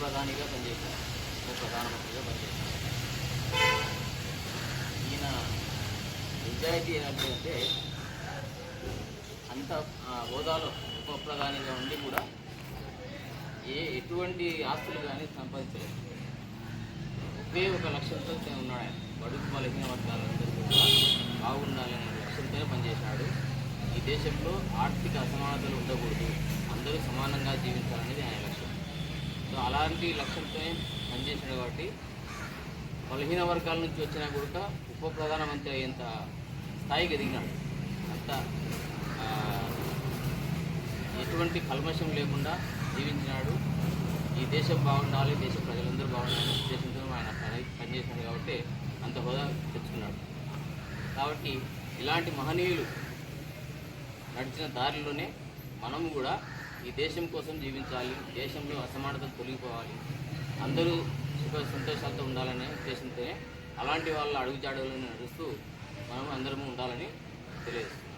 ప్రధానిగా పనిచేశారు. ఉప ప్రధానమంత్రిగా పనిచేశారు. ఈయన నిజాయితీ ఏంటంటే అంత ఆ, హోదాలో ఉప ప్రధానిగా ఉండి కూడా ఏ ఎటువంటి ఆస్తులు కానీ సంపాదించలేదు. ఒకే ఒక లక్ష్యంతో ఉన్నాడు ఆయన. బడుగు బలహీన వర్గాలందరూ కూడా బాగుండాలనే లక్ష్యంతోనే పనిచేశాడు. ఈ దేశంలో ఆర్థిక అసమానతలు ఉండకూడదు. అందరూ సమానంగా జీవించాలని అలాంటి లక్ష్యంతో పనిచేసాడు కాబట్టి బలహీన వర్గాల నుంచి వచ్చినా కూడా ఉప ప్రధానమంత్రి అయ్యేంత స్థాయికి ఎదిగినాడు అంత ఎటువంటి కల్మషం లేకుండా జీవించినాడు. ఈ దేశం బాగుండాలి దేశ ప్రజలందరూ బాగుండాలని ఉద్దేశంతో ఆయన పనిచేశాడు కాబట్టి అంత హోదా తెచ్చుకున్నాడు. కాబట్టి ఇలాంటి మహనీయులు నడిచిన దారిలోనే మనం కూడా ఈ దేశం కోసం జీవించాలి దేశంలో అసమానతలు తొలగిపోవాలి. అందరూ సుఖ సంతోషాలతో ఉండాలనే ఉద్దేశంతోనే అలాంటి వాళ్ళ అడుగుజాడలను నడుస్తూ మనం అందరము ఉండాలని తెలియజేస్తుంది